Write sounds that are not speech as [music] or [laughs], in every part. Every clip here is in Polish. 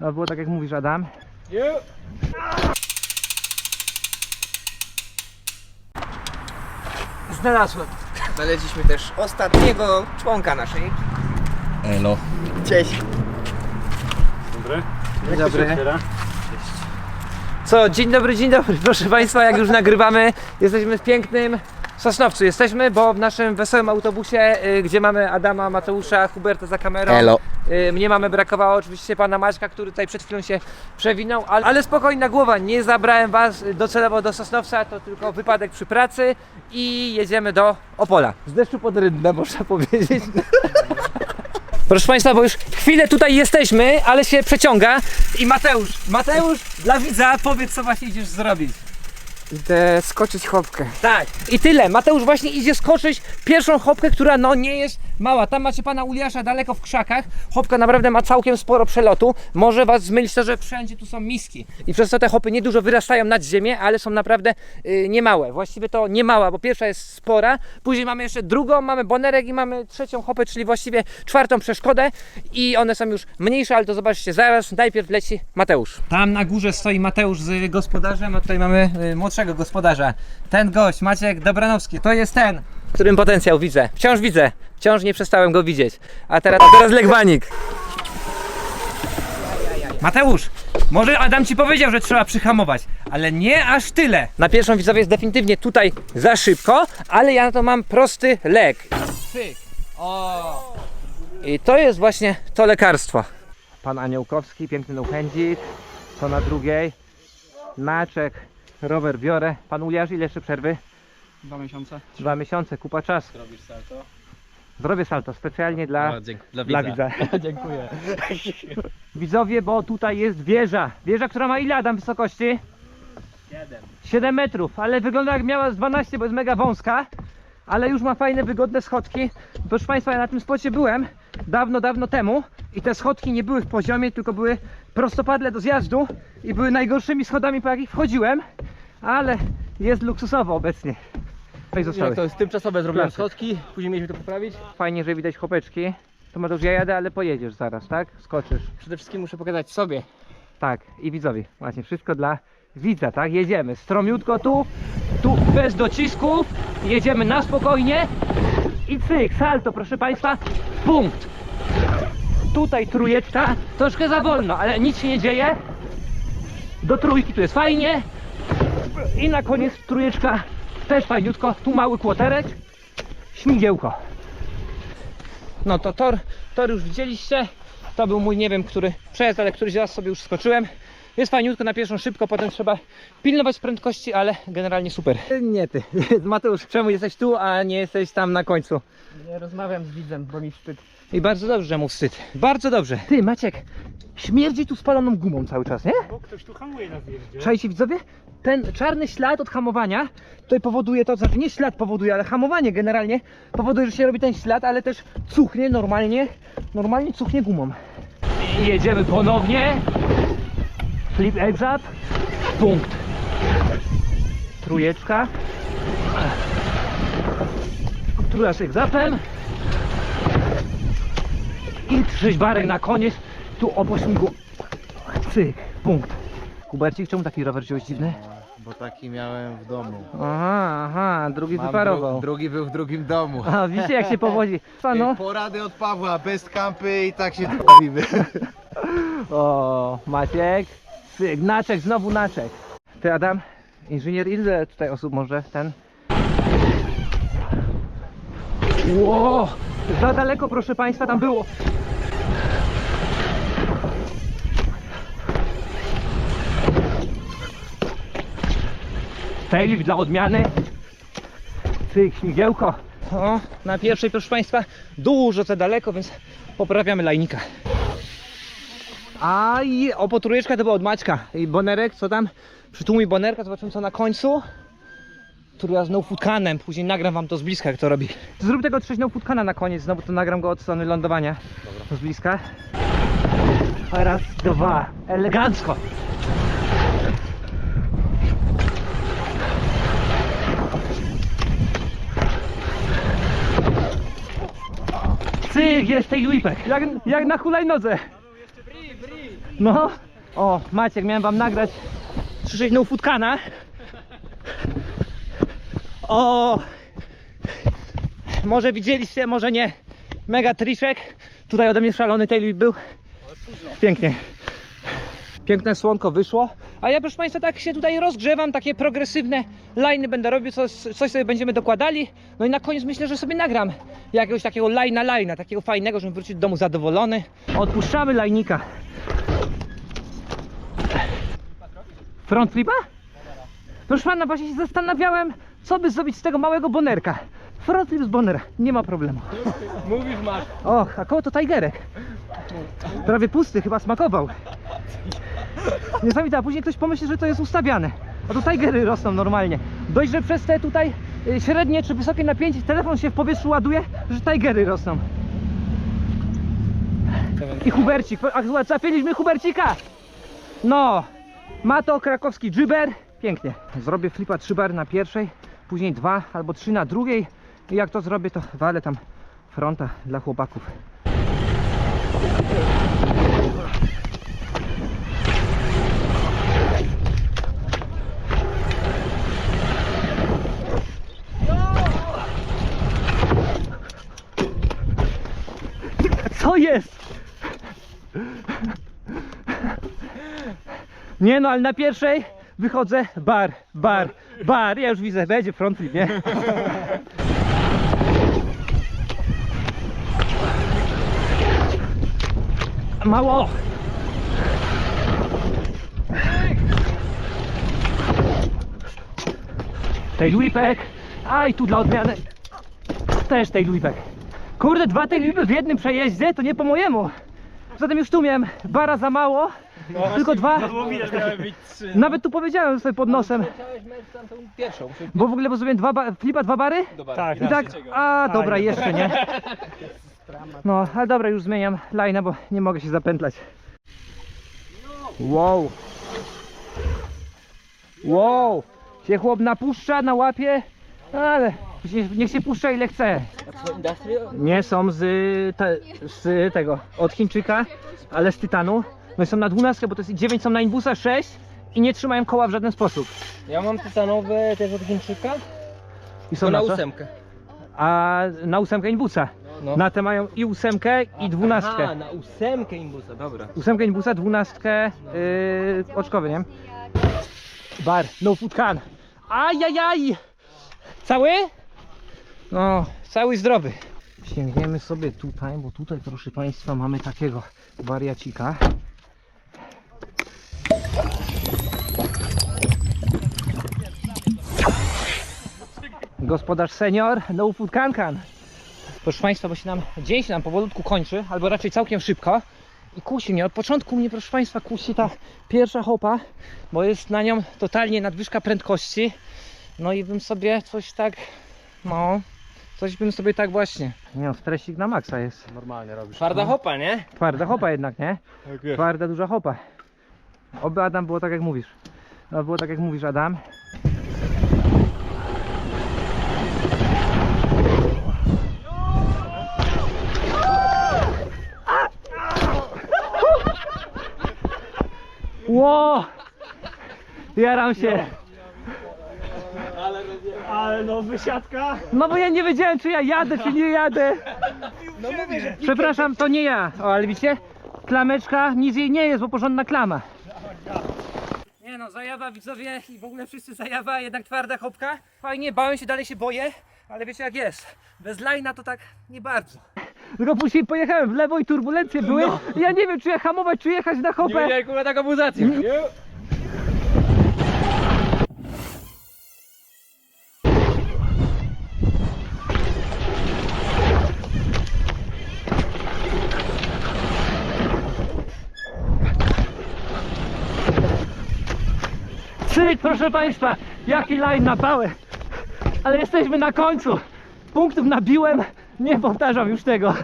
No było tak jak mówisz Adam. Znalazłem. Znaleźliśmy też ostatniego członka naszej. Elo. Cześć. Dobry. Dzień dobry. Co, dzień dobry, dzień dobry. [laughs] Proszę Państwa, jak już nagrywamy, jesteśmy w pięknym Sosnowcu. Jesteśmy, bo w naszym wesołym autobusie, y, gdzie mamy Adama, Mateusza, Huberta za kamerą. Elo. Y, Mnie mamy brakowało oczywiście pana Maćka, który tutaj przed chwilą się przewinął, ale, ale spokojna głowa, nie zabrałem was docelowo do Sosnowca, to tylko wypadek przy pracy i jedziemy do Opola. Z deszczu pod rynnę, można powiedzieć. [laughs] Proszę Państwa, bo już chwilę tutaj jesteśmy, ale się przeciąga i Mateusz, Mateusz dla widza powiedz co właśnie idziesz zrobić. Idę skoczyć chopkę. Tak. I tyle. Mateusz właśnie idzie skoczyć pierwszą hopkę, która no nie jest mała. Tam macie pana Uliasza daleko w krzakach. Hopka naprawdę ma całkiem sporo przelotu. Może was zmylić to, że wszędzie tu są miski. I przez to te hopy niedużo wyrastają nad ziemię, ale są naprawdę y, niemałe. Właściwie to nie mała, bo pierwsza jest spora. Później mamy jeszcze drugą, mamy bonerek i mamy trzecią hopę, czyli właściwie czwartą przeszkodę. I one są już mniejsze, ale to zobaczcie zaraz. Najpierw leci Mateusz. Tam na górze stoi Mateusz z gospodarzem, a tutaj mamy y, młodszego gospodarza. Ten gość, Maciek Dobranowski, to jest ten, w którym potencjał widzę. Wciąż widzę, wciąż nie przestałem go widzieć. A teraz, a teraz Legwanik. Mateusz, może Adam ci powiedział, że trzeba przyhamować, ale nie aż tyle. Na pierwszą widzowie jest definitywnie tutaj za szybko, ale ja na to mam prosty lek. Cyk. O. I to jest właśnie to lekarstwo. Pan Aniołkowski, piękny no-handzik. To na drugiej. Naczek, rower biorę. Pan Uliarz, ile jeszcze przerwy? Dwa miesiące. Dwa miesiące, kupa czas. Robisz salto? Zrobię salto specjalnie dla, dzięki, dla dla widza. [laughs] Dziękuję. [laughs] Widzowie, bo tutaj jest wieża. Wieża, która ma ile Adam wysokości? 7. 7 metrów, ale wygląda jak miała z 12, bo jest mega wąska. Ale już ma fajne, wygodne schodki. Proszę Państwa, ja na tym spocie byłem dawno, dawno temu i te schodki nie były w poziomie, tylko były prostopadle do zjazdu i były najgorszymi schodami, po jakich wchodziłem, ale jest luksusowo obecnie. Jak to jest tymczasowe zrobiłem Klasyk. schodki, później mieliśmy to poprawić. Fajnie, że widać chopeczki. To Mateusz, ja jadę, ale pojedziesz zaraz, tak? Skoczysz. Przede wszystkim muszę pokazać sobie. Tak, i widzowie. Właśnie, wszystko dla widza, tak? Jedziemy stromiutko tu, tu bez docisków, jedziemy na spokojnie i cyk, salto, proszę Państwa, punkt. Tutaj trójeczka, troszkę za wolno, ale nic się nie dzieje. Do trójki tu jest fajnie i na koniec trójeczka też fajniutko, tu mały kłoterek, śmigiełko. No to tor, tor już widzieliście. To był mój, nie wiem, który przejazd, ale któryś raz sobie już skoczyłem. Jest fajniutko na pierwszą szybko, potem trzeba pilnować prędkości, ale generalnie super. Nie ty, [laughs] Mateusz, czemu jesteś tu, a nie jesteś tam na końcu? Nie rozmawiam z widzem, bo mi wstyd. I bardzo dobrze, że mu wstyd. Bardzo dobrze. Ty, Maciek, śmierdzi tu spaloną gumą cały czas, nie? Bo ktoś tu hamuje na zjeździe. Czajcie widzowie? Ten czarny ślad od hamowania tutaj powoduje to, znaczy nie ślad powoduje, ale hamowanie generalnie powoduje, że się robi ten ślad, ale też cuchnie normalnie, normalnie cuchnie gumą. I jedziemy ponownie. Flip exit. Punkt. Trójeczka. Trójeczka egzapem. I trzyźbarek na koniec. Tu o pośmigu. Cyk. Punkt. Kubercik, czemu taki rower wziąłeś dziwny? Bo taki miałem w domu. Aha, aha, drugi Mam wyparował. dru- drugi był w drugim domu. A, widzicie jak się [laughs] powodzi. Pano. Porady od Pawła, bez kampy i tak się [laughs] bawimy. [laughs] O, Maciek. Cyk, naczek, znowu naczek. Ty Adam, inżynier, ile tutaj osób może ten? Ło, za daleko proszę Państwa tam było. Fail dla odmiany. Cyk, śmigiełko. O, na pierwszej proszę Państwa dużo za daleko, więc poprawiamy lajnika. A i o potrójeczka to była od Maćka. I bonerek, co tam? Przytłumi bonerka, zobaczymy co na końcu. Która z no-footcanem, później nagram wam to z bliska jak to robi. Zrób tego coś no-footkana na koniec, znowu to nagram go od strony lądowania. Dobra. Z bliska. Raz, dwa, elegancko. Cyk, jest tej whipek. Jak, jak na hulajnodze. No, o, Maciek, miałem wam nagrać 3 no futkana. O, może widzieliście, może nie. Mega triszek. Tutaj ode mnie szalony Taylor był. Pięknie. Piękne słonko wyszło. A ja proszę Państwa tak się tutaj rozgrzewam, takie progresywne liny będę robił, coś, coś sobie będziemy dokładali. No i na koniec myślę, że sobie nagram jakiegoś takiego lina lina, takiego fajnego, żebym wrócił do domu zadowolony. Odpuszczamy lajnika. Front flipa? Proszę pana, właśnie się zastanawiałem, co by zrobić z tego małego bonerka. Front flip z bonera, nie ma problemu. Mówisz masz. Och, a koło to Tigerek. Prawie pusty, chyba smakował. Niesamowite, a później ktoś pomyśli, że to jest ustawiane. A to Tigery rosną normalnie. Dość, że przez te tutaj y, średnie czy wysokie napięcie telefon się w powietrzu ładuje, że Tigery rosną. I Hubercik. A trafiliśmy Hubercika! No, ma to krakowski dżyber. Pięknie. Zrobię flipa 3 bar na pierwszej, później 2 albo 3 na drugiej. I jak to zrobię, to walę tam fronta dla chłopaków. Co jest? Nie no, ale na pierwszej wychodzę bar, bar, bar. Ja już widzę, będzie front nie? Mało! Tej whipek. A i tu dla odmiany. Też tej whipek. Kurde, dwa tej whipy w jednym przejeździe to nie po mojemu. Zatem już tu miałem bara za mało. tylko dwa. Bo widać, miały być trzy. Nawet tu powiedziałem sobie pod nosem. Chciałeś mieć tam tą pierwszą. Bo w ogóle bo zrobiłem dwa ba flipa, dwa bary. Tak, I tak, a dobra, jeszcze nie. No, ale dobra, już zmieniam line, bo nie mogę się zapętlać. Wow. Wow. Się chłop napuszcza na łapie, ale niech, niech się puszcza ile chce. Nie są z, te, z tego, od Chińczyka, ale z tytanu. No i są na 12, bo to jest 9 są na Inbusa, 6 i nie trzymają koła w żaden sposób. Ja mam tytanowe też od Chińczyka. I są To na co? ósemkę. A na ósemkę Inbusa. No. Na te mają i ósemkę i dwunastkę. Aha, na ósemkę imbusa, dobra. Ósemkę Inbusa, dwunastkę yy, oczkowy, nie? Bar, no food can. Ajajaj! Cały? No, cały zdrowy. Sięgniemy sobie tutaj, bo tutaj proszę Państwa mamy takiego wariacika. Gospodarz senior, no food can can. Proszę Państwa, bo się nam dzień się nam powolutku kończy, albo raczej całkiem szybko. I kusi mnie, od początku mnie proszę Państwa kusi ta pierwsza hopa, bo jest na nią totalnie nadwyżka prędkości. No i bym sobie coś tak, no, coś bym sobie tak właśnie. Nie no, stresik na maksa jest. Normalnie robisz. Twarda hopa, nie? Twarda hopa jednak, nie? Twarda, duża hopa. Oby Adam było tak jak mówisz. No było tak jak mówisz Adam. Ło! Jaram się. Ale no, wysiadka. No bo ja nie wiedziałem czy ja jadę, czy nie jadę. No mówię, że Przepraszam, to nie ja. O, ale widzicie? Klameczka, nic jej nie jest, bo porządna klama. Nie no, zajawa widzowie i w ogóle wszyscy zajawa, jednak twarda chopka. Fajnie, bałem się, dalej się boję, ale wiecie jak jest. Bez lajna to tak nie bardzo. Tylko później pojechałem w lewo i turbulencje były. Ja nie wiem, czy ja hamować, czy jechać na hopę. jak kurwa taką muzację. Cyk, proszę Państwa, jaki line na. Ale jesteśmy na końcu. Punktów nabiłem, nie powtarzam już tego.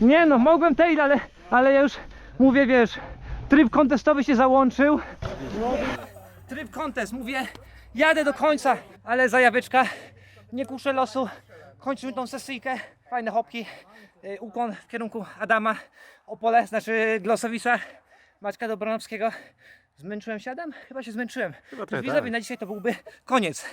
Nie no, mogłem tej, ale, ale ja już mówię, wiesz, tryb kontestowy się załączył. Tryb kontest, mówię, jadę do końca, ale zajaweczka, nie kuszę losu. Kończymy tą sesyjkę, fajne hopki. Y, Ukłon w kierunku Adama, Opole, znaczy Glosowicza. Maćka Dobronowskiego. Zmęczyłem się Chyba się zmęczyłem. Chyba trochę tak, Widzowie, tak. na dzisiaj to byłby koniec.